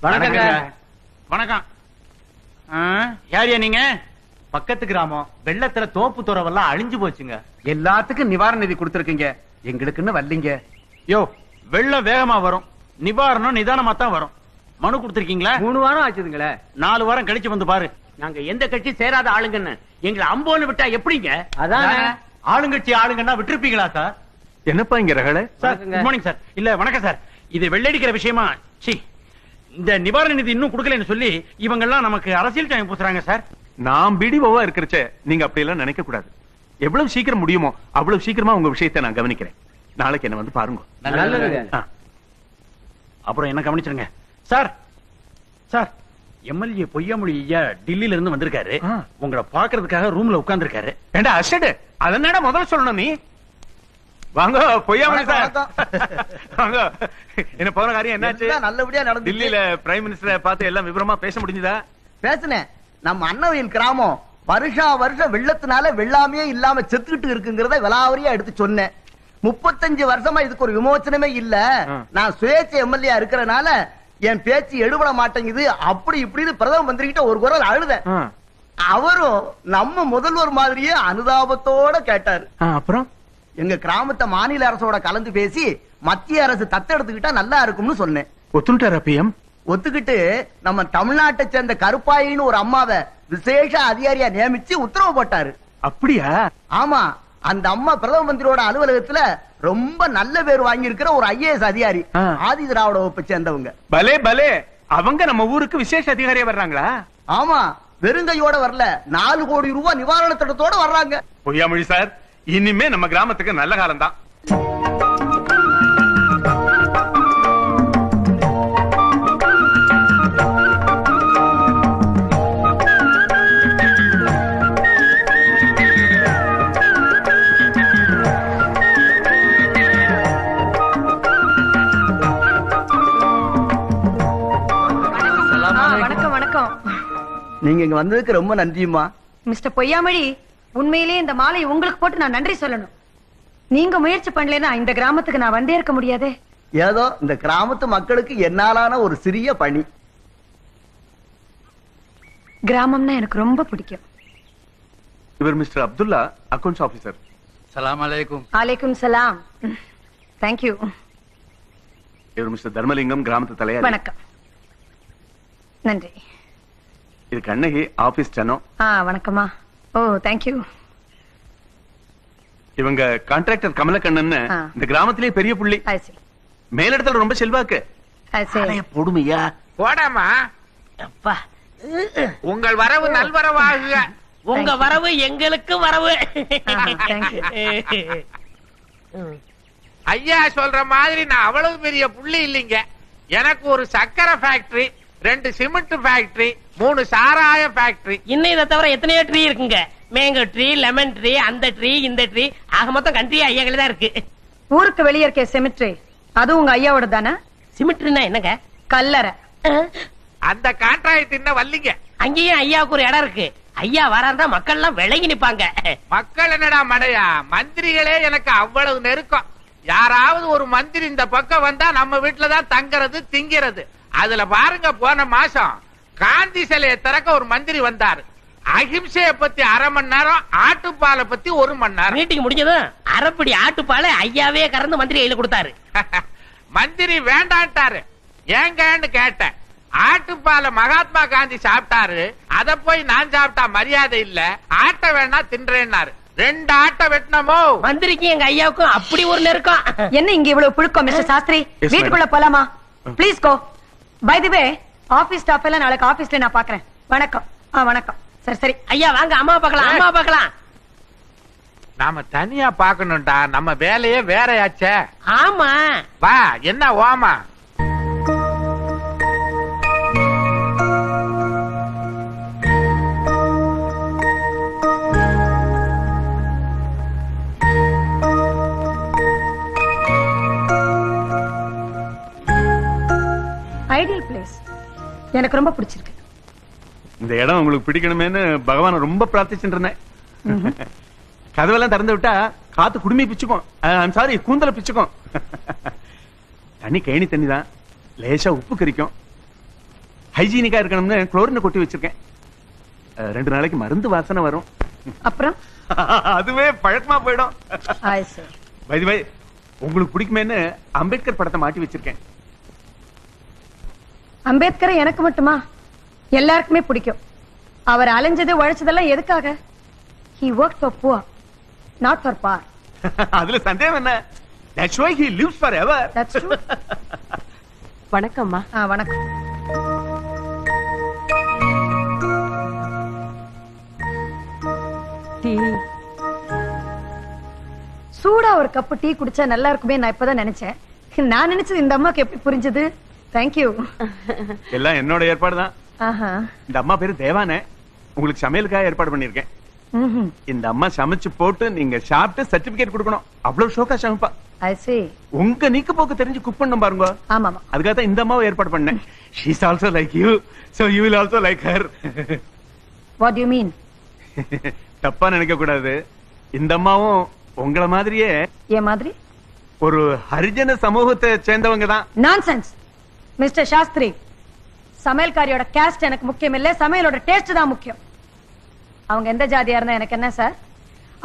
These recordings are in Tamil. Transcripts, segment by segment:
வணக்கம். ஆ, யாரியா நீங்க? பக்கத்து கிராமம். வெள்ளத்துல தோப்பு துறவெல்லாம் அழிஞ்சு போச்சுங்க. எல்லாத்துக்கும் நிவாரண நிதி கொடுத்திருக்கீங்க. எங்களுக்குன்னு வரலீங்க. யோ வெள்ளம் வேகமா வரும். நிவாரணம் நிதானமா தான் வரும். மனு கொடுத்திருக்கீங்களா? மூணு வாரம் ஆச்சுதுங்களே. நாலு வாரம் கழிச்சு வந்து பாரு. நாங்க எந்த கட்சி சேராத ஆளுங்கன்னு. எங்களை அம்போன்னு விட்டா எப்படிங்க? அதானே. ஆளுங்கட்சி ஆளுங்கன்னா விட்டுருப்பீங்களா சார்? என்னப்பா இங்க ரகல? சார். Good morning sir. இல்ல வணக்கம் சார். இது வெள்ளடிக்கிற விஷயமா? சி இந்த நிவாரண நிதி இன்னும் கொடுக்கலன்னு சொல்லி இவங்க எல்லாம் நமக்கு அரசியல் டைம் பூசுறாங்க சார். நான் பிடிஓவா இருக்கிறச்சே நீங்க அப்படி எல்லாம் நினைக்க கூடாது. எவ்வளவு சீக்கிரம் முடியுமோ அவ்வளவு சீக்கிரமா உங்க விஷயத்தை நான் கவனிக்கிறேன். நாளைக்கு என்ன வந்து பாருங்க. அப்புறம் என்ன கவனிச்சிருங்க. சார் சார் எம்எல்ஏ பொய்யாமொழி ஐயா டெல்லியில இருந்து வந்திருக்காரு. உங்களை பாக்குறதுக்காக ரூம்ல உட்கார்ந்திருக்காரு. ஏண்டா அசடு அதனடா முதல்ல சொல்லணும்? நீ வாங்க பொய்யாமணி சார். வாங்க. என்ன போன காரியம் என்னாச்சு? நல்லபடியா நடந்துச்சு. டெல்லியில பிரைம் மினிஸ்டரை பார்த்து எல்லாம் விவரமா பேச முடிஞ்சதா? பேசுனேன். நம்ம அன்னவயல் கிராமம் வருஷா வருஷம் வெள்ளத்தினால வெள்ளாமையே இல்லாம செத்துக்கிட்டு இருக்குங்கிறத விலாவரியா எடுத்து சொன்னேன். முப்பத்தஞ்சு வருஷமா இதுக்கு ஒரு விமோச்சனமே இல்ல. நான் சுயேட்சை எம்எல்ஏ இருக்கிறனால என் பேச்சு எடுபட மாட்டேங்குது. அப்படி இப்படின்னு பிரதம மந்திரி கிட்ட ஒரு குரல் அழுத. அவரும் நம்ம முதல்வர் மாதிரியே அனுதாபத்தோட கேட்டாரு. அப்புறம்? எங்க கிராமத்தை மாநில அரசோட கலந்து பேசி மத்திய அரசு தத்தெடுத்துக்கிட்டா நல்லா இருக்கும்னு சொன்னேன். ஒத்துட்டாரா பிஎம்? ஒத்துக்கிட்டு நம்ம தமிழ்நாட்டை சேர்ந்த கருப்பாயின்னு ஒரு அம்மாவை விசேஷ அதிகாரியா நியமிச்சு உத்தரவு போட்டாரு. அப்படியா? ஆமா அந்த அம்மா பிரதம மந்திரியோட அலுவலகத்துல ரொம்ப நல்ல பேர் வாங்கி இருக்கிற ஒரு ஐஏஎஸ் அதிகாரி. ஆதி திராவிட வகுப்பை சேர்ந்தவங்க. பலே பலே. அவங்க நம்ம ஊருக்கு விசேஷ அதிகாரியா வர்றாங்களா? ஆமா வெறுங்கையோட வரல நாலு கோடி ரூபாய் நிவாரண திட்டத்தோட வர்றாங்க. பொய்யாமொழி சார். இனிமே நம்ம கிராமத்துக்கு நல்ல காலம் தான் வணக்கம் வணக்கம். நீங்க இங்க வந்ததுக்கு ரொம்ப நன்றியுமா மிஸ்டர் பொய்யாமொழி. உண்மையிலேயே இந்த மாலை உங்களுக்கு போட்டு நான் நன்றி சொல்லணும். நீங்க முயற்சி பண்ணலைன்னா இந்த கிராமத்துக்கு நான் வந்தே இருக்க முடியாதே. ஏதோ இந்த கிராமத்து மக்களுக்கு என்னாலான ஒரு சிறிய பணி. கிராமம்னா எனக்கு ரொம்ப பிடிக்கும். இவர் மிஸ்டர் அப்துல்லா அக்கவுண்ட்ஸ் ஆபீசர் சலாம் அலைக்கும். அலைக்கும் சலாம். தேங்க்யூ இவர் மிஸ்டர் தர்மலிங்கம் கிராமத்து தலைவர் வணக்கம். நன்றி. இது கண்ணகி ஆபீஸ் ஜனம். ஆ வணக்கம்மா. ஓ தேங்க்யூ இவங்க கான்ட்ராக்டர் கமலக்கண்ணன். இந்த கிராமத்திலேயே பெரிய புள்ளி. மேலிடத்துல ரொம்ப செல்வாக்கு. கொடுமையா போடாமா? உங்கள் வரவு நல்வரவாகுக. உங்க வரவு எங்களுக்கு வரவு. தேங்க்யூ ஐயா சொல்ற மாதிரி நான் அவ்வளவு பெரிய புள்ளி இல்லைங்க. எனக்கு ஒரு சக்கரை ஃபேக்டரி ரெண்டு சிமெண்ட் ஃபேக்டரி மூணு சாராய ஃபேக்டரி இன்னும் இதை தவிர எத்தனையோ ட்ரீ இருக்குங்க. மேங்கோ ட்ரீ லெமன் ட்ரீ அந்த ட்ரீ இந்த ட்ரீ ஆக மொத்தம் கண்ட்ரி ஐயாக்கள் தான் இருக்கு. ஊருக்கு வெளியே இருக்க செமிட்ரி அது உங்க ஐயாவோட தானே? சிமெண்ட்னா என்னங்க? கல்லறை. அந்த கான்ட்ராக்ட் இன்னும் வரலீங்க. அங்கேயும் ஐயாவுக்கு ஒரு இடம் இருக்கு. ஐயா வராருந்தா மக்கள் எல்லாம் விலகி நிப்பாங்க. மக்கள் என்னடா மடையா? மந்திரிகளே எனக்கு அவ்வளவு நெருக்கம். யாராவது ஒரு மந்திரி இந்த பக்கம் வந்தா நம்ம வீட்டுல தான் தங்குறது திங்கிறது. அதுல பாருங்க போன மாசம் காந்தி சிலையை திறக்க ஒரு மந்திரி வந்தாரு. அகிம்சைய பத்தி அரை மணி நேரம் ஆட்டுப்பாலை பத்தி ஒரு மணி நேரம். மீட்டிங் முடிஞ்சதும் அரைப்படி ஆட்டுப்பாலை ஐயாவே கறந்து மந்திரி கையில கொடுத்தாரு. மந்திரி வேண்டான்ட்டாரு. ஏங்கன்னு கேட்டேன். ஆட்டுப்பாலை மகாத்மா காந்தி சாப்பிட்டாரு. அத போய் நான் சாப்பிட்டா மரியாதை இல்ல. ஆட்டை வேணா தின்றேன்னாரு. ரெண்டு ஆட்டை வெட்டினமோ? மந்திரிக்கும் எங்க ஐயாவுக்கும் அப்படி ஒரு நெருக்கம். என்ன இங்க இவ்வளவு புழுக்கம் மிஸ்டர் சாஸ்திரி. வீட்டுக்குள்ள போலாமா? Please go by the way office staff எல்லாம் நாளைக்கு ஆபீஸ்ல நான் பாக்குறேன் வணக்கம். ஆ வணக்கம். சரி சரி. ஐயா வாங்க. அம்மா பார்க்கலாம். அம்மா பார்க்கலாம். நாம தனியா பாக்கணும்டா நம்ம வேலையே வேறயாச்சே. ஆமா. வா என்ன ஓமா? எனக்கு ரொம்ப பிடிச்சிருக்கு. இந்த இடம் உங்களுக்கு பிடிக்கணுமேன்னு பகவான ரொம்ப பிரார்த்திச்சுட்டு இருந்தேன் கதவெல்லாம் திறந்து விட்டா காத்து குடுமி பிச்சுக்கும். சாரி கூந்தல பிச்சுக்கும். தண்ணி கேணி தண்ணி தான் லேசா உப்பு கரிக்கும். ஹைஜீனிக்கா இருக்கணும்னு குளோரினை கொட்டி வச்சிருக்கேன். ரெண்டு நாளைக்கு மருந்து வாசனை வரும். அப்புறம்? அதுவே பழக்கமா போயிடும். உங்களுக்கு பிடிக்குமேன்னு அம்பேத்கர் படத்தை மாட்டி வச்சிருக்கேன். அம்பேத்கரை எனக்கு மட்டுமா? எல்லாருக்குமே பிடிக்கும். அவர் அலைஞ்சது உழைச்சதெல்லாம் எதுக்காக? He worked for poor not for power அதுல சந்தேகம் என்ன? That's why he lives forever. that's true. வணக்கம்மா. ஆ வணக்கம். டீ. சூடா ஒரு கப்பு டீ குடிச்சா நல்லா இருக்குமே நான் இப்பதான் நினைச்சேன். நான் நினைச்சது இந்த அம்மாக்கு எப்படி புரிஞ்சது? தேங்க்யூ எல்லாம் என்னோட ஏற்பாடு தான் இந்த அம்மா பேரு தேவானே. உங்களுக்கு சமையலுக்காக ஏற்பாடு பண்ணிருக்கேன். இந்த அம்மா சமைச்சு போட்டு நீங்க சாப்பிட்டு சர்டிபிகேட் கொடுக்கணும். அவ்வளவு ஷோக்கா சமைப்பா. I see. உங்க நீக்கு போக்கு தெரிஞ்சு குக் பண்ணும் பாருங்க. ஆமாமா. அதுக்காக தான் இந்த அம்மாவை ஏற்பாடு பண்ணேன். She's also like you so you will also like her what you mean தப்பா நினைக்க கூடாது. இந்த அம்மாவும் உங்கள மாதிரியே ஏன் மாதிரி? ஒரு ஹரிஜன சமூகத்தை சேர்ந்தவங்க தான். நான்சென்ஸ் மிஸ்டர் சாஸ்திரி சமையல்காரியோட கேஸ்ட் எனக்கு முக்கியம் இல்ல சமையலோட டேஸ்ட் தான் முக்கியம். அவங்க எந்த ஜாதியா இருந்தா எனக்கு என்ன sir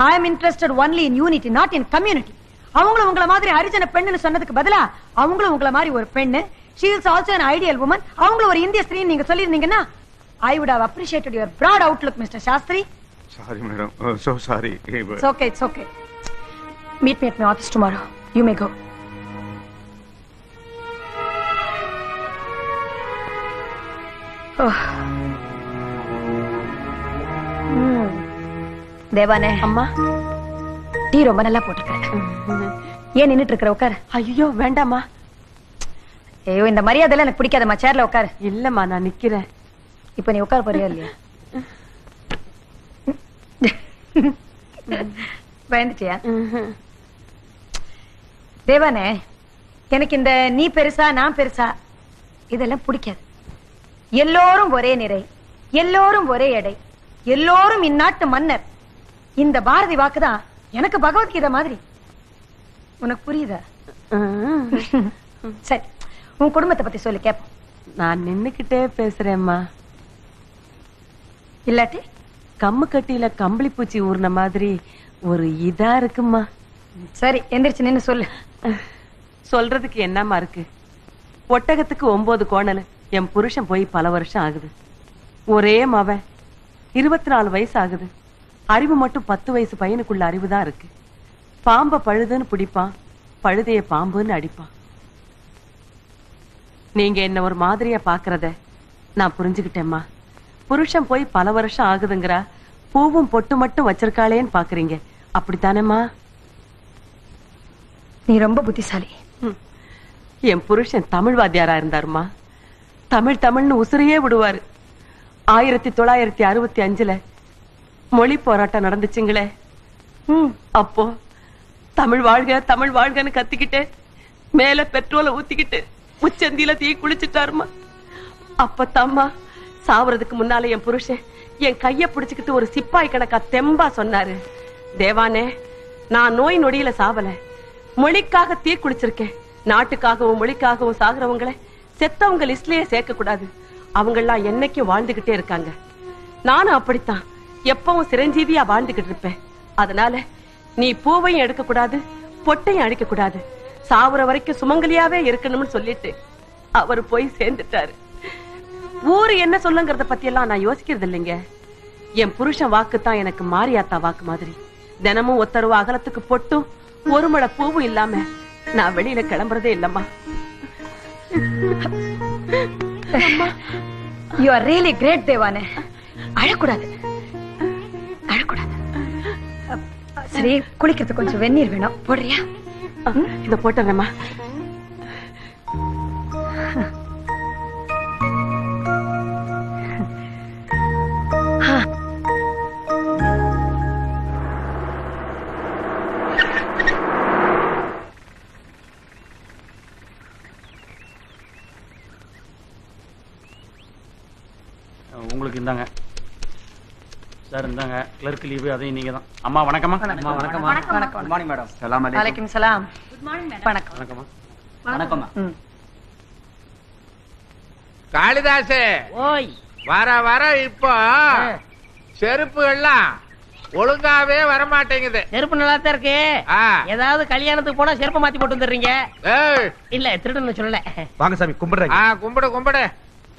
I am interested only in unity not in community அவங்களும் உங்கள மாதிரி ஹரிஜன பெண்ணுன்னு சொன்னதுக்கு பதிலா அவங்களும் உங்கள மாதிரி ஒரு பெண்ணு. She is also an ideal woman. அவங்களும் ஒரு இந்திய ஸ்திரீ நீங்க சொல்லியிருந்தீங்கன்னா I would have appreciated your broad outlook mister Shastri. Sorry madam so sorry It's okay, it's okay. Meet me at my office tomorrow. You may go. தேவானே. அம்மா. டீ ரொம்ப நல்லா போட்டிருக்க. ஏன் நின்னுட்டு இருக்கிற உட்காரு. ஐயோ வேண்டாம்மா. ஐயோ இந்த மரியாதை எனக்கு பிடிக்காதம்மா. சேர்ல உட்காரு. இல்லம்மா நான் நிக்கிறேன். இப்ப நீ உட்கார போறியா இல்லையா? பயந்துட்டியா? தேவானே எனக்கு இந்த நீ பெருசா நான் பெருசா இதெல்லாம் பிடிக்காது. எல்லோரும் ஒரே நிறை எல்லோரும் ஒரே எடை எல்லோரும் இந்நாட்டு மன்னர். இந்த பாரதி வாக்குதான் எனக்கு பகவத்கீதை மாதிரி. உனக்கு புரியுதா? சரி உன் குடும்பத்தை பத்தி சொல்லி கேப்போம். நான் நின்னுக்கிட்டே பேசுறேம்மா. இல்லாட்டி? கம்மு கட்டியில கம்பளி பூச்சி ஊர்ன மாதிரி ஒரு இதா இருக்குமா சரி எந்திரிச்சு நின்னு சொல்லு. சொல்றதுக்கு என்னம்மா இருக்கு? ஒட்டகத்துக்கு ஒன்பது கோணல். என் புருஷன் போய் பல வருஷம் ஆகுது. ஒரே மவன் இருபத்தி நாலு வயசு ஆகுது. அறிவு மட்டும் பத்து வயசு பையனுக்குள்ள அறிவு தான் இருக்கு. பாம்ப பழுதுன்னு பிடிப்பான். பழுதைய பாம்புன்னு அடிப்பான். நீங்க என்ன ஒரு மாதிரியா பாக்குறத நான் புரிஞ்சுக்கிட்டேம்மா. புருஷன் போய் பல வருஷம் ஆகுதுங்கிறா. பூவும் பொட்டு மட்டும் வச்சிருக்காளேன்னு பாக்குறீங்க. அப்படித்தானேம்மா? நீ ரொம்ப புத்திசாலி. என் புருஷன் தமிழ் வாத்தியாரா இருந்தாருமா தமிழ் தமிழ்னு உசுரையே விடுவாரு. ஆயிரத்தி தொள்ளாயிரத்தி அறுபத்தி அஞ்சுல மொழி போராட்டம் நடந்துச்சுங்களே. ம் அப்போ தமிழ் வாழ்க தமிழ் வாழ்கன்னு கத்திக்கிட்டு மேல பெட்ரோலை ஊத்திக்கிட்டு உச்சந்தியில தீ குளிச்சுட்டாருமா. அப்பத்தாம்மா சாவறதுக்கு முன்னால என் புருஷன் என் கைய பிடிச்சுக்கிட்டு ஒரு சிப்பாய் கணக்கா தெம்பா சொன்னாரு. தேவானே நான் நோய் நொடியில சாவல. மொழிக்காக தீ குளிச்சிருக்கேன். நாட்டுக்காகவும் மொழிக்காகவும் சாகுறவங்களை செத்தவங்க லிஸ்ட்லயே சேர்க்க கூடாது அவங்கெல்லாம் என்னைக்கும் வாழ்ந்துகிட்டே இருக்காங்க. நானும் அப்படித்தான். எப்பவும் சிரஞ்சீவியா வாழ்ந்துகிட்டு இருப்பேன். அதனால நீ பூவையும் எடுக்க கூடாது பொட்டையும் அடிக்க கூடாது சாவுற வரைக்கும் சுமங்கலியாவே இருக்கணும்னு சொல்லிட்டு அவர் போய் சேர்ந்துட்டாரு. ஊரு என்ன சொல்லுங்கறத பத்தி எல்லாம் நான் யோசிக்கிறது இல்லைங்க. என் புருஷன் வாக்கு தான் எனக்கு மாரியாத்தா வாக்கு மாதிரி. தினமும் ஒத்தருவ அகலத்துக்கு பொட்டும் ஒரு மழை பூவும் இல்லாம நான் வெளியில கிளம்புறதே இல்லம்மா. யூ ஆர் ரியலி கிரேட் தேவானே அழக்கூடாது. அழக்கூடாது. சரி குளிக்கிறதுக்கு கொஞ்சம் வெந்நீர் வேணும். போடுறியா? இத போட்டுறேம்மா இந்தாங்க கிளர்க் லீவு அதையும் நீங்க தான் அம்மா வணக்கம்மா. வணக்கம். வணக்கம். மார்னிங் மேடம் சலாம் அலைக்கும். சலாம் வணக்கம். வணக்கம்மா. வணக்கம்மா. காளிதாசு. ஓய். வர வர இப்போ செருப்புகள்லாம் ஒழுங்காவே வரமாட்டேங்குது. செருப்பு நல்லா தான் இருக்கு. ஏதாவது கல்யாணத்துக்கு போனா செருப்பு மாத்தி போட்டு வந்துடுறீங்க? ஏய், இல்ல திருடன்னு சொல்லல. வாங்க சாமி கும்பிடுறேங்க. ஆ கும்பிடு கும்பிடு.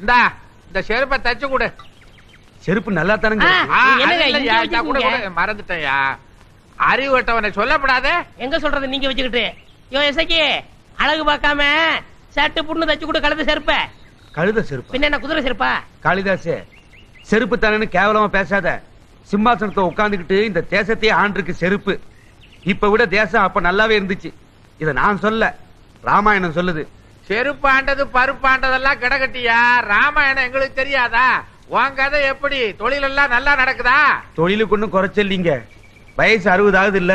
இந்தா இந்த செருப்பை தச்சு கொடு. செருப்பு நல்லா தானங்க. மறந்துட்டேன்யா. அறிவட்டவனை சொல்லப்படாதே. எங்க சொல்றது நீங்க வச்சுக்கிட்டு? யோ எசக்கி அழகு பார்க்காம சட்டு புண்ணு தச்சு கொடு கலந்து செருப்ப. கழுத செருப்பு? பின்ன என்ன குதிரை செருப்பா? காளிதாசே செருப்பு தானேன்னு கேவலமா பேசாத. சிம்மாசனத்தை உட்கார்ந்துகிட்டு இந்த தேசத்தையே ஆண்டிருக்கு செருப்பு. இப்ப விட தேசம் அப்ப நல்லாவே இருந்துச்சு. இத நான் சொல்ல ராமாயணம் சொல்லுது. செருப்பாண்டது பருப்பாண்டதெல்லாம் கிடக்கட்டியா? ராமாயணம் எங்களுக்கு தெரியாதா? உன் கதை எப்படி? தொழில் எல்லாம் நல்லா நடக்குதா? தொழிலுக்கு ஒண்ணும் குறைச்சல்லிங்க வயசு அறுபது ஆகுது இல்ல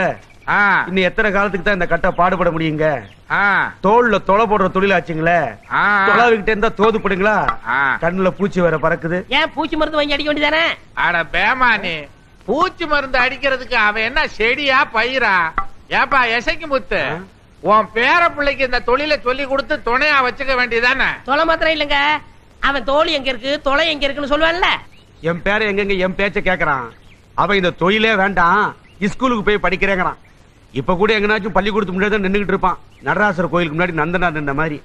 ஆ, இன்னும் எத்தனை காலத்துக்கு தான் இந்த கட்டை பாடுபட முடியுங்க? ஆ, தோல்ல தொலை போடுற தொழிலாச்சுங்களே ஆ. தொலாவிக்கிட்டே இருந்தா தோதுப்படுங்களா ஆ. கண்ணுல பூச்சி வேற பறக்குது. ஏன் பூச்சி மருந்து வாங்கி அடிக்க வேண்டியதானே? அட பேமானி பூச்சி மருந்து அடிக்கிறதுக்கு அவன் என்ன செடியா பயிரா? ஏப்பா எசைக்கு முத்து. உன் பேர பிள்ளைக்கு இந்த தொழிலை சொல்லி கொடுத்து துணையா வச்சுக்க வேண்டியதானே? தொலை மாத்திரம் இல்லங்க. அவன் தோல் எங்க இருக்கு தொலை எங்க இருக்குன்னு சொல்லுவான்ல. என் பேர எங்கெங்க என் பேச்ச கேக்குறான். அவன் இந்த தொழிலே வேண்டாம் ஸ்கூலுக்கு போய் படிக்கிறேங்கிறான். இப்ப கூட எங்கனாச்சும் பள்ளிக்கூடத்து முன்னாடி தான் நின்னுகிட்டு இருப்பான். நடராசர் கோயிலுக்கு முன்னாடி நந்தனா நின்ன மாதிரி.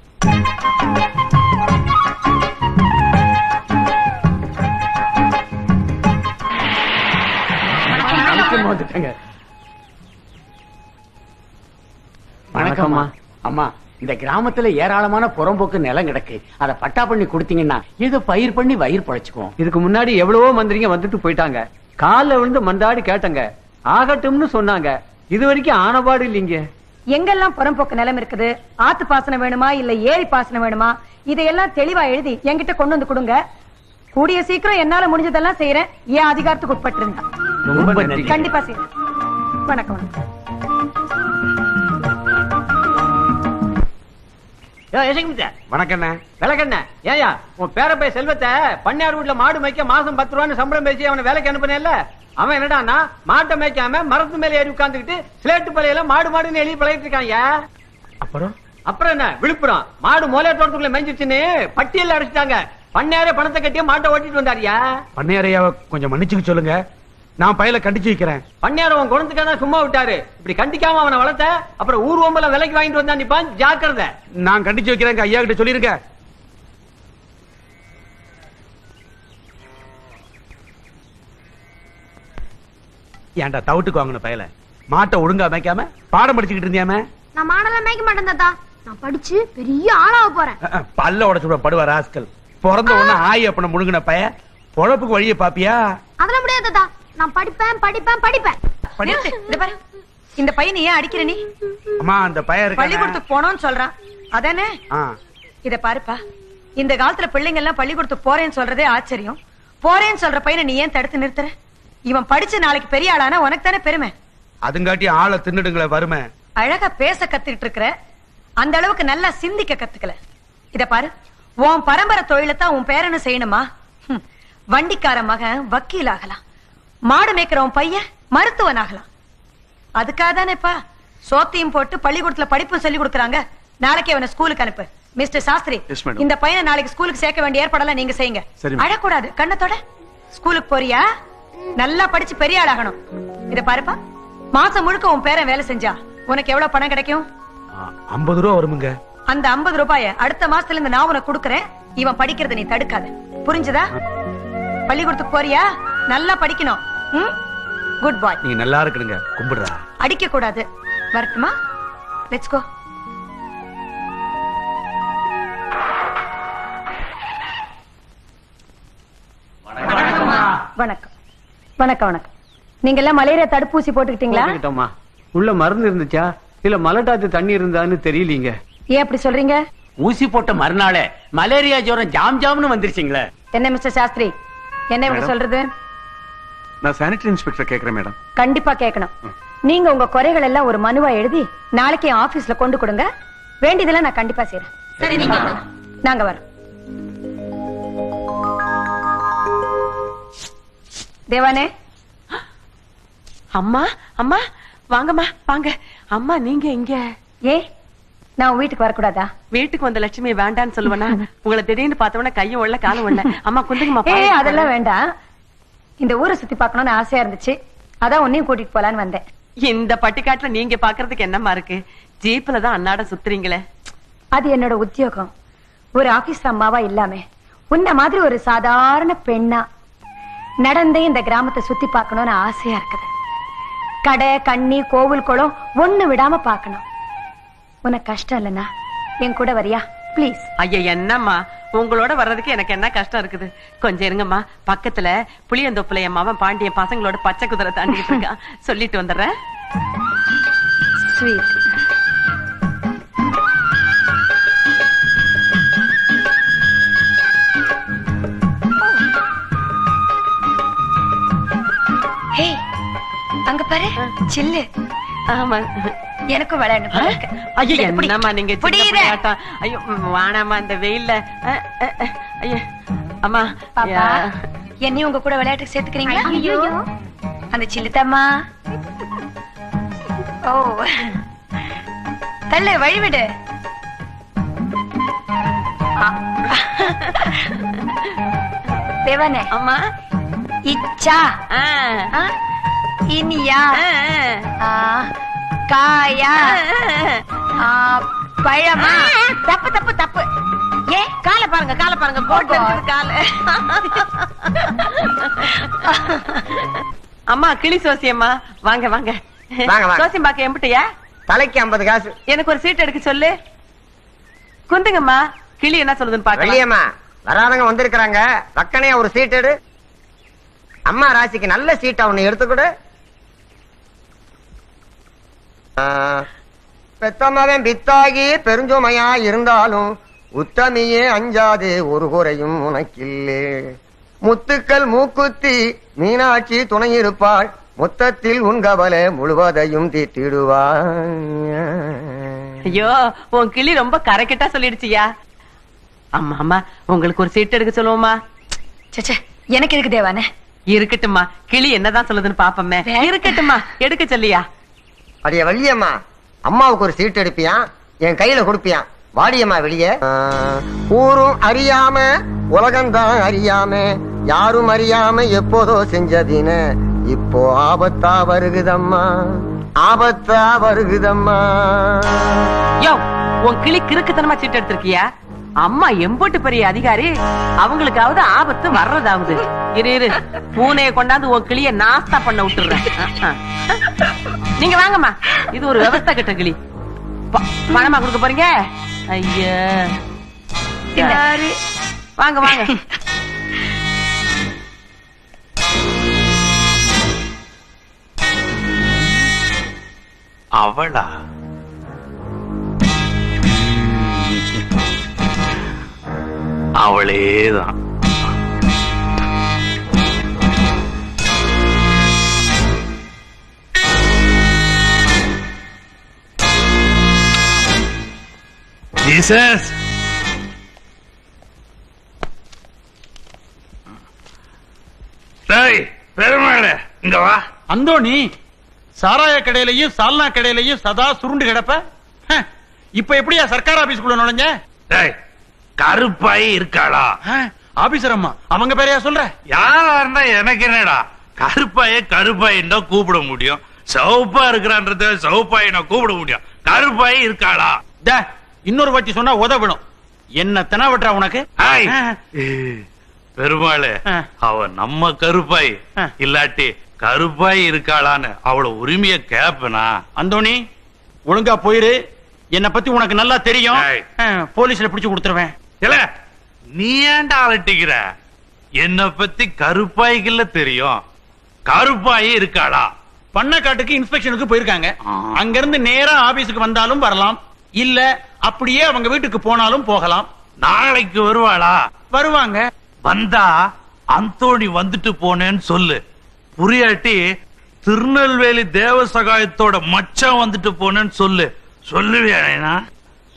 வணக்கம்மா. அம்மா. இந்த கிராமத்துல ஏராளமான புறம்போக்கு நிலம் கிடக்கு. அத பட்டா பண்ணி கொடுத்தீங்கன்னா ஏதோ பயிர் பண்ணி வயிறு பழைச்சுக்குவோம் இதுக்கு முன்னாடி எவ்வளவோ மந்திரிங்க வந்துட்டு போயிட்டாங்க. கால்ல விழுந்து மந்தாடி கேட்டங்க. ஆகட்டும்னு சொன்னாங்க. இது வரைக்கும் ஆனபாடு இல்லைங்க. எங்கெல்லாம் புறம்போக்கு நிலம் இருக்குது? ஆத்து பாசனம் வேணுமா? இல்ல ஏரி பாசனம் வேணுமா? இதையெல்லாம் தெளிவா எழுதி என்கிட்ட கொண்டு வந்து கொடுங்க. கூடிய சீக்கிரம் என்னால முடிஞ்சதெல்லாம் செய்யறேன் என் அதிகாரத்துக்கு உட்பட்டிருந்தா? ரொம்ப நன்றி கண்டிப்பா செய்யறேன் வணக்கம். வணக்கண்ணே. விளக்கண்ண. ஏயா உன் பேரப்பை செல்வத்தை பண்ணையார் வீட்டுல மாடு மேய்க்க மாசம் பத்து ரூபான்னு சம்பளம் பேசி அவனை வேலைக்கு அனுப்புனேல்ல அவன் என்னடான்னா மாட்டை மேய்க்காம மரத்து மேல ஏறி உட்கார்ந்துக்கிட்டு சிலேட்டு பழையில மாடு மாடுன்னு எழுதி பழகிட்டு இருக்காங்க அப்புறம்? அப்புறம் என்ன? விழுப்புரம். மாடு மோலே தோட்டத்துக்குள்ள மேய்ஞ்சிச்சுன்னு பட்டியல் அடிச்சிட்டாங்க. பண்ணையாரே பணத்தை கட்டி மாட்டை ஓட்டிட்டு வந்தாரியா பண்ணையாரையாவை கொஞ்சம் மன்னிச்சுக்க சொல்லுங்க. நான் பையல கண்டிச்சு வைக்கிறேன். பண்ணையார் உன் குணத்துக்காக சும்மா விட்டாரு. இப்படி கண்டிக்காம அவனை வளர்த்த அப்புறம் ஊர் ஓம்பல விலைக்கு வாங்கிட்டு வந்தா நிப்பான் ஜாக்கிரதை. நான் கண்டிச்சு வைக்கிறேன் ஐயா கிட்ட சொல்லிருங்க. ஏன்டா தவிட்டுக்கு வாங்கின பயல? மாட்டை ஒழுங்கா மேய்க்காம பாடம் படிச்சுக்கிட்டு இருந்தியாம? நான் மாடெல்லாம் மேய்க்க மாட்டேன் தாத்தா. நான் படிச்சு பெரிய ஆளாக போறேன். பல்ல உடச்சு விட படுவா ராஸ்கல் பிறந்த உடனே ஆய் அப்பன முழுங்கின பய பொழப்புக்கு வழியை பாப்பியா? அதெல்லாம் முடியாது தாத்தா. நான் படிப்பேன் படிப்பேன் படிப்பேன். நிறுத்து, இந்த பாரு. இந்த பையனை ஏன் அடிக்கிற நீ? அம்மா அந்த பய இருக்க பள்ளிக்கூடத்துக்கு போனோம்னு சொல்றான். அதானே? இத பாருப்பா. இந்த காலத்துல பிள்ளைங்க எல்லாம் பள்ளிக்கூடத்துக்கு போறேன்னு சொல்றதே ஆச்சரியம். போறேன்னு சொல்ற பையனை நீ ஏன் தடுத்து நிறுத்துற? இவன் படிச்சு நாளைக்கு பெரிய ஆளானா உனக்கு தானே பெருமை? அதுங்காட்டி ஆளை தின்னுடுங்களே வறுமை. அழகா பேச கத்துக்கிட்டு இருக்கிற அந்த அளவுக்கு நல்லா சிந்திக்க கத்துக்கல. இத பாரு. உன் பரம்பரை தொழிலை தான் உன் பேரனும் செய்யணுமா? ஹம், வண்டிக்கார மகன் வக்கீல் ஆகலாம் மாடு மேய்க்கிற உன் பையன் மருத்துவன் ஆகலாம் அதுக்காக தானேப்பா சோத்தையும் போட்டு பள்ளிக்கூடத்துல படிப்பும் சொல்லி கொடுக்கறாங்க. நாளைக்கு அவனை ஸ்கூலுக்கு அனுப்பு. மிஸ்டர் சாஸ்திரி. இந்த பையனை நாளைக்கு ஸ்கூலுக்கு சேர்க்க வேண்டிய ஏற்பாடெல்லாம் நீங்க செய்யுங்க. அழக்கூடாது. கண்ணத்தோட. ஸ்கூலுக்கு போறியா? நல்லா படிச்சு பெரிய ஆளாகணும். இத பாருப்பா. மாசம் முழுக்க உன் பேரன் வேலை செஞ்சா உனக்கு எவ்வளவு பணம் கிடைக்கும்? ஐம்பது ரூபா வருமுங்க. அந்த 50 ரூபாய அடுத்த மாசத்துல இருந்து நான் உனக்கு கொடுக்கறேன். இவன் படிக்கிறத நீ தடுக்காத. புரிஞ்சுதா? பள்ளிக்கூடத்துக்கு போறியா? நல்லா படிக்கணும். குட் பாய் நீங்க நல்லா இருக்கணுங்க. கும்பிடுறா. அடிக்க கூடாது வரட்டுமா லெட்ஸ் கோ வணக்கம். வணக்கம் வணக்கம். நீங்க எல்லாம் மலேரியா தடுப்பூசி போட்டுக்கிட்டீங்களா? போட்டுக்கிட்டோம்மா. உள்ள மருந்து இருந்துச்சா? இல்ல மலட்டாத்து தண்ணி இருந்தான்னு தெரியலீங்க. ஏன் அப்படி சொல்றீங்க? ஊசி போட்ட மறுநாளே மலேரியா ஜுரம் ஜாம் ஜாம்னு வந்துருச்சுங்களே. என்ன மிஸ்டர் சாஸ்திரி? என்ன இவங்க. சொல்றது? நான் சானிட்டரி இன்ஸ்பெக்டர் கேக்குறேன் மேடம் கண்டிப்பா கேட்கணும் நீங்க உங்க குறைகள் எல்லாம் ஒரு மனுவா எழுதி நாளைக்கு ஆபீஸ்ல கொண்டு கொடுங்க. வேண்டியதெல்லாம் நான் கண்டிப்பா செய்யறேன் சரி நீங்க நாங்க வரோம். தேவானே? அம்மா அம்மா வாங்கம்மா வாங்க. அம்மா நீங்க இங்க. ஏ நான் வீட்டுக்கு வரக்கூடாதா? வீட்டுக்கு வந்த லட்சுமி வேண்டான்னு சொல்லுவனா? உங்களை திடீர்னு பார்த்தவொடனே கையும் உள்ள காலும் உள்ள. அம்மா குந்துங்கம்மா. அதெல்லாம் வேண்டாம். இந்த ஊரை சுத்தி பார்க்கணும்னு ஆசையா இருந்துச்சு. அதான் உன்னையும் கூட்டிட்டு போலான்னு வந்தேன். இந்த பட்டிக்காட்டுல நீங்க பாக்குறதுக்கு என்னம்மா இருக்கு? ஜீப்ல தான் அன்னாட சுத்துறீங்களே. அது என்னோட உத்தியோகம். ஒரு ஆபீஸ் அம்மாவா இல்லாம உன்ன மாதிரி ஒரு சாதாரண பெண்ணா நடந்தே இந்த கிராமத்தை சுத்தி பார்க்கணும்னு ஆசையா இருக்குது. கடை கண்ணி கோவில் குளம் ஒண்ணு விடாம பார்க்கணும். உனக்கு கஷ்டம் இல்லைன்னா என் கூட வரியா? ப்ளீஸ் ஐயா என்னம்மா? உங்களோட வர்றதுக்கு எனக்கு என்ன கஷ்டம் இருக்குது? கொஞ்சம் இருங்கம்மா. பக்கத்துல புளியந்தோப்புல என் மாவன் பாண்டியன் பசங்களோட பச்சை குதிரை தாண்டிட்டு இருக்கான். சொல்லிட்டு வந்துடுறேன். ஸ்வீட் அங்க பாரு. சில்லு. ஆமா. எனக்கும் விளையாடணும். ஐயோ. என்னம்மா நீங்க. பிள்ளையாட்டம். ஐயோ ம், வாணாம்மா இந்த வெயில்ல ஐயோ அம்மா பாப்பா. என்னையும் உங்க கூட விளையாட்டுக்கு சேர்த்துக்கிறீங்களா ஐயோ அந்த சில்லுத்தம்மா ஓ தள்ளு வழிவிடு. தேவானே அம்மா இச்சா? இனியா காயா. ஆ. பழமா? தப்பு தப்பு தப்பு. ஏ காலை பாருங்க காலை பாருங்க போட்டு காலை. அம்மா கிளி சோசியம்மா. வாங்க வாங்க. வாங்க, வாங்க. சோசியம் பாக்க எம்பிட்டியா? தலைக்கு ஐம்பது காசு. எனக்கு ஒரு சீட் எடுக்க சொல்லு. குந்துங்கம்மா. கிளி என்ன சொல்லுதுன்னு பாக்கலாம் வெள்ளியம்மா வராதவங்க வந்திருக்கிறாங்க. பக்கனையா ஒரு சீட் எடு. அம்மா ராசிக்கு நல்ல சீட்டா ஒண்ணு எடுத்துக்கொடு பெத்தமவன் பித்தாகி பெருஞ்சுமையா இருந்தாலும் உத்தமியே அஞ்சாது ஒரு குறையும் உனக்கில்லே. முத்துக்கள் மூக்குத்தி மீனாட்சி துணை இருப்பாள் மொத்தத்தில் உன் கவலை முழுவதையும் தீட்டிடுவாள் ஐயோ உன் கிளி ரொம்ப கரைக்கிட்டா சொல்லிடுச்சியா? அம்மா அம்மா உங்களுக்கு ஒரு சீட் எடுக்க சொல்லுவோமா? சச்சே எனக்கு எதுக்கு தேவானே? இருக்கட்டும்மா கிளி என்னதான் சொல்லுதுன்னு பாப்போமே. இருக்கட்டும்மா எடுக்க சொல்லியா? அடிய வள்ளியம்மா அம்மாவுக்கு ஒரு சீட் எடுப்பியான் என் கையில கொடுப்பியான் வாடியம்மா வெளியே. ஊரும் அறியாம உலகம்தான் அறியாம யாரும் அறியாம எப்போதோ செஞ்சதின. இப்போ ஆபத்தா வருகுதம்மா ஆபத்தா வருகுதம்மா. யோ உன் கிளி கிறுக்குத்தனமா சீட் எடுத்திருக்கியா? அம்மா எம்பட்டு பெரிய அதிகாரி அவங்களுக்காவது ஆபத்து வர்றதாவது. இரு இரு. பூனைய கொண்டாந்து உன் கிளிய நாஸ்தா பண்ண விட்டுறேன். நீங்க வாங்கம்மா. இது ஒரு விவஸ்தா கிட்ட கிளி ப- பணமா கொடுக்க போறீங்க? ஐயா? வாங்க வாங்க. அவளா? அவளேதான். ஜீசஸ் டேய் பெருமாளே இங்க வா. அந்தோணி சாராய கடையிலயும் சால்னா கடையிலயும் சதா சுருண்டு கிடப்ப? ஹ, இப்ப எப்படியா சர்க்கார் ஆபீஸ்க்குள்ள நுழைஞ்ச? டேய் கருப்பாய் இருக்காளா? ஆபீசர் அம்மா அவங்க பேரையா சொல்ற? யாரா இருந்தா எனக்கு என்னடா? கருப்பாய கருப்பாயின்னு தான் கூப்பிட முடியும். சிவப்பா இருக்கிறான்றத சிவப்பாயை நான் கூப்பிட முடியும். கருப்பாய் இருக்காளா? டே, இன்னொரு வாட்டி சொன்னா உதவிடும். என்ன தெனாவட்டா உனக்கு. பெருமாளே. அவ நம்ம கருப்பாய். இல்லாட்டி கருப்பாய் இருக்காளான்னு அவள உரிமைய கேப்பனா? அந்தோணி ஒழுங்கா போயிரு. என்ன பத்தி உனக்கு நல்லா தெரியும். போலீஸ்ல பிடிச்சு கொடுத்துருவேன். இல்ல நீ ஏன்டா அலட்டிக்கிற? என்ன பத்தி கருப்பாய்க்குள்ள தெரியும். கருப்பாய் இருக்காளா? பண்ணக்காட்டுக்கு இன்ஸ்பெக்ஷனுக்கு போயிருக்காங்க. அங்க இருந்து நேரா ஆபீஸுக்கு வந்தாலும் வரலாம். இல்ல அப்படியே அவங்க வீட்டுக்கு போனாலும் போகலாம். நாளைக்கு வருவாளா? வருவாங்க. வந்தா அந்தோணி வந்துட்டு போனேன்னு சொல்லு. புரியாட்டி திருநெல்வேலி தேவசகாயத்தோட மச்சான் வந்துட்டு போனேன்னு சொல்லு. சொல்லுவியா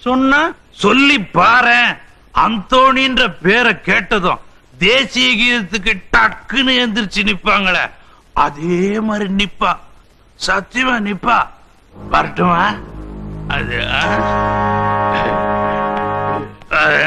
சொன்னா? சொல்லி பாரேன். அந்தோணின்ற பேரை கேட்டதும் தேசிய கீதத்துக்கு டக்குன்னு எந்திரிச்சு நிப்பாங்களே. அதே மாதிரி நிப்பா. சத்தியமா நிப்பா. வரட்டுமா? అదే అదే